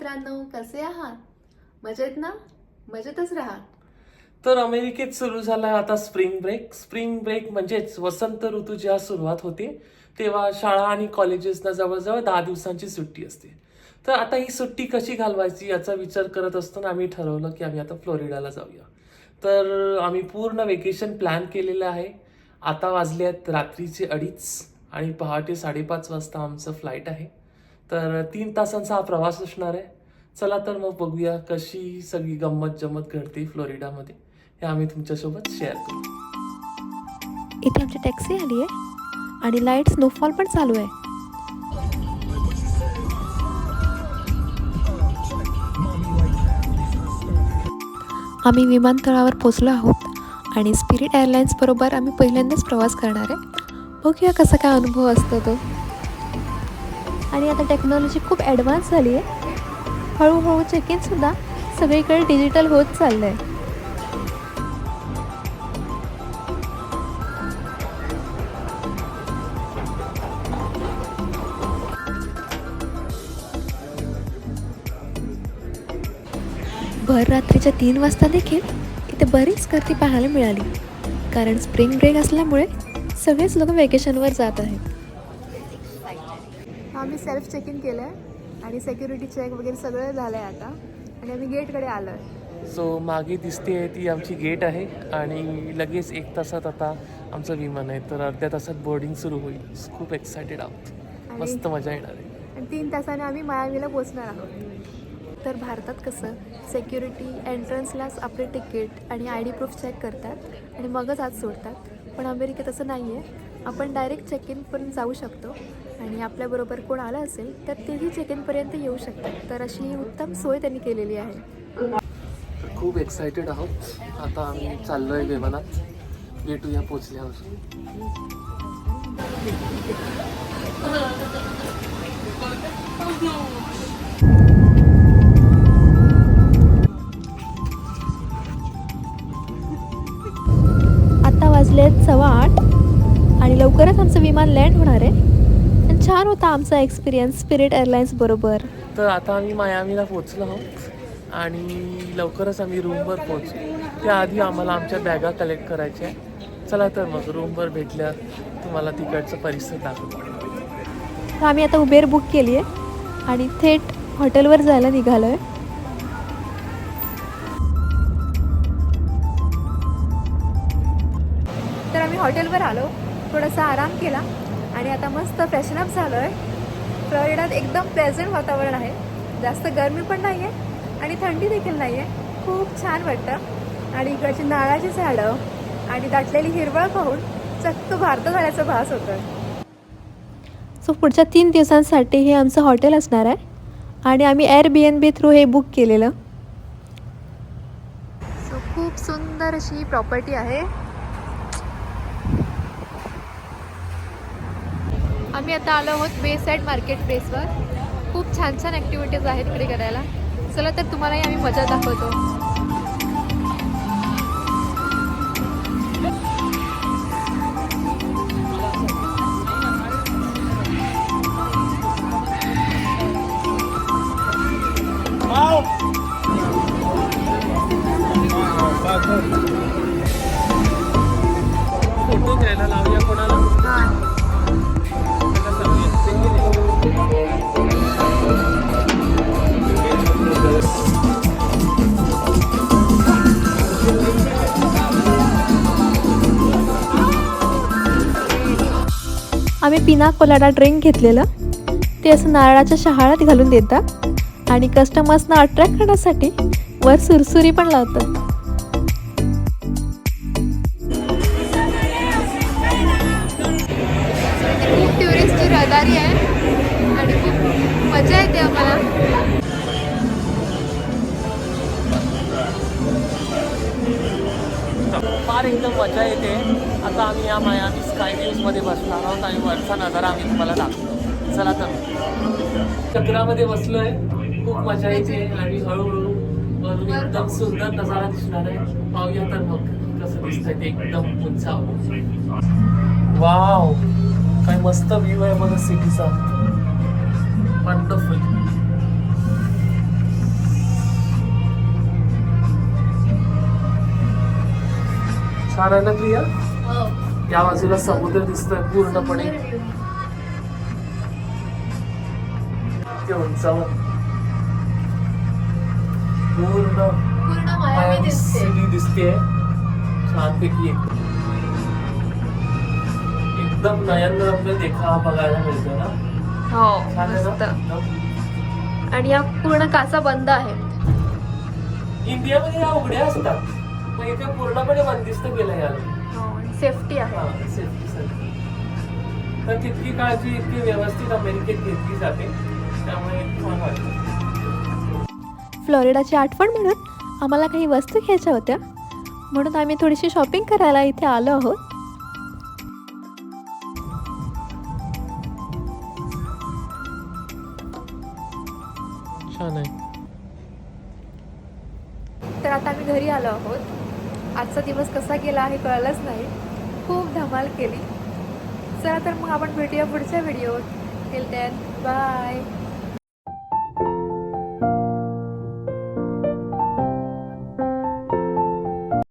मित्रांनो कसे आहात? मजेत ना? मजेतच राहा तर अमेरिकेत सुरू झाला आता स्प्रिंग ब्रेक. स्प्रिंग ब्रेक म्हणजेच वसंत ऋतू जेव्हा सुरुवात होते तेव्हा शाळा आणि कॉलेजेसना जवळजवळ दहा दिवसांची सुट्टी असते. तर आता ही सुट्टी कशी घालवायची याचा विचार करत असताना आम्ही ठरवलं की आम्ही आता फ्लोरिडाला जाऊया. तर आम्ही पूर्ण वेकेशन प्लॅन केलेलं आहे. आता वाजले आहेत रात्रीचे अडीच आणि पहाटे साडेपाच वाजता आमचं फ्लाईट आहे. तर तीन तासांचा हा प्रवास असणार आहे. चला तर मग बघूया कशी सगळी गंमत जमत घडते फ्लोरिडामध्ये. हे आम्ही तुमच्यासोबत शेअर करू. इथे आमची टॅक्सी आली आहे आणि लाइट स्नोफॉल पण चालू आहे. आम्ही विमानतळावर पोचलो आहोत आणि स्पिरिट एअरलाईन्सबरोबर आम्ही पहिल्यांदाच प्रवास करणार आहे. बघूया कसा काय अनुभव असतो तो. आणि आता टेक्नॉलॉजी खूप ॲडव्हान्स झाली आहे. हळूहळू चेक इनसुद्धा सगळीकडे डिजिटल होत चाललं आहे भर रात्रीच्या तीन वाजता देखील इथे बरीच गर्दी पाहायला मिळाली. कारण स्प्रिंग ब्रेक असल्यामुळे सगळेच लोक वेकेशनवर जात आहेत. आम्ही सेल्फ चेक इन केलं आहे आणि सेक्युरिटी चेक वगैरे सगळं झालं आहे आता. आणि आम्ही गेटकडे आलो आहे सो मागे दिसते ती आमची गेट आहे आणि लगेच एक तासात आता आमचं विमान आहे. तर अर्ध्या तासात बोर्डिंग सुरू होईल. खूप एक्सायटेड आहोत. मस्त मजा येणार आहे. आणि तीन तासाने आम्ही मायामीला पोचणार आहोत. तर भारतात कसं सेक्युरिटी एंट्रन्सलाच आपले तिकीट आणि आय डी प्रूफ चेक करतात आणि मगच आत सोडतात. पण अमेरिकेत असं नाही आहे आपण डायरेक्ट चेक इनपर्यंत जाऊ शकतो. आणि आपल्याबरोबर कोण आलं असेल तर तेही चेक इनपर्यंत येऊ शकतात. तर अशी ही उत्तम सोय त्यांनी केलेली आहे. खूप एक्सायटेड आहोत. आता आम्ही चाललो आहे विमानात भेटूया पोचल्यावर आत्ता वाजले आहेत सव्वा आठ. आणि लवकरच आमचं विमान लँड होणार आहे. आणि छान होता आमचा एक्सपिरियन्स स्पिरिट एअरलाईन्स बरोबर. तर आता आम्ही मायामीला पोचलो आहोत. आणि लवकरच आम्ही रूमवर पोहोचू. त्याआधी आम्हाला आमच्या बॅगा कलेक्ट करायच्या आहे चला तर मग रूमवर भेटल्या तुम्हाला तिकडचा परिसर दाखवतो तर आम्ही आता उबेर बुक केली आहे. आणि थेट हॉटेलवर जायला निघालो आहे तर आम्ही हॉटेलवर आलो. थोडासा आराम केला आणि आता मस्त फ्रेशनअप झालो आहे फ्लोरिडात एकदम प्लेझंट वातावरण आहे. जास्त गरमी पण नाही आहे आणि थंडी देखील नाही आहे खूप छान वाटतं. आणि इकडची नारळाची झाडं आणि दाटलेली हिरवळ पाहून चक्क भारतात आल्याचा भास होतोय. सो पुढच्या तीन दिवसांसाठी हे आमचं हॉटेल असणार आहे आणि आम्ही Airbnb through हे बुक केलेलं. सो खूप सुंदर अशी प्रॉपर्टी आहे. आम्ही आता आलो आहोत वे साईड मार्केट प्लेसवर. खूप छान छान ॲक्टिव्हिटीज आहेत इकडे करायला. चला तर तुम्हालाही आम्ही मजा दाखवतो. फोटो आम्ही पिना कोलाडा ड्रिंक घेतलेलं. ते असं नारळाच्या शहाळ्यात घालून देतात. आणि कस्टमर्सना अट्रॅक्ट करण्यासाठी वर सुरसुरी पण लावतात. खूप टुरिस्टची रहदारी आहे. आणि खूप मजा येते आम्हाला. फार एकदम मजा येते. आता आम्ही या मायामी स्काय न्यूजमध्ये बसणार आहोत आणि वरचा नजारा आम्ही तुम्हाला दाखवतो. चला तर. चक्रामध्ये बसलोय. खूप मजा येते आणि हळूहळू वरून एकदम सुंदर नजारा दिसणार आहे. पाहूया तर मग कसं दिसतंय ते एकदम उंचावर. वाव काय मस्त व्ह्यू आहे मला सिटीचा वंडरफुल छान आहे ना प्रिया या बाजूला समुद्र दिसतोय पूर्णपणे. उंचावर. पूर्ण सिटी दिसते. छानपैकी एकदम नयनरम्य देखावा बघायला मिळतो ना? हो. आणि या पूर्ण काचा बंद आहे. इंडियामध्ये या उघड्या असतात. मग इथे पूर्णपणे बंदिस्त केलं याला. सेफ्टी आहे. हा, सेफ्टीसाठी. तर तितकी काळजी इतकी व्यवस्थित अमेरिकेत घेतली जाते त्यामुळे छान वाटतं. फ्लोरिडाची आठवण म्हणून आम्हाला काही वस्तू घ्यायच्या होत्या. म्हणून आम्ही थोडीशी शॉपिंग करायला इथे आलो आहोत. छान आहे. तर आता आम्ही घरी आलो आहोत. आजचा दिवस कसा गेला हे कळलंच नाही. खूप धमाल केली. चला तर मग आपण भेटूया पुढच्या व्हिडिओत टिल दॅन बाय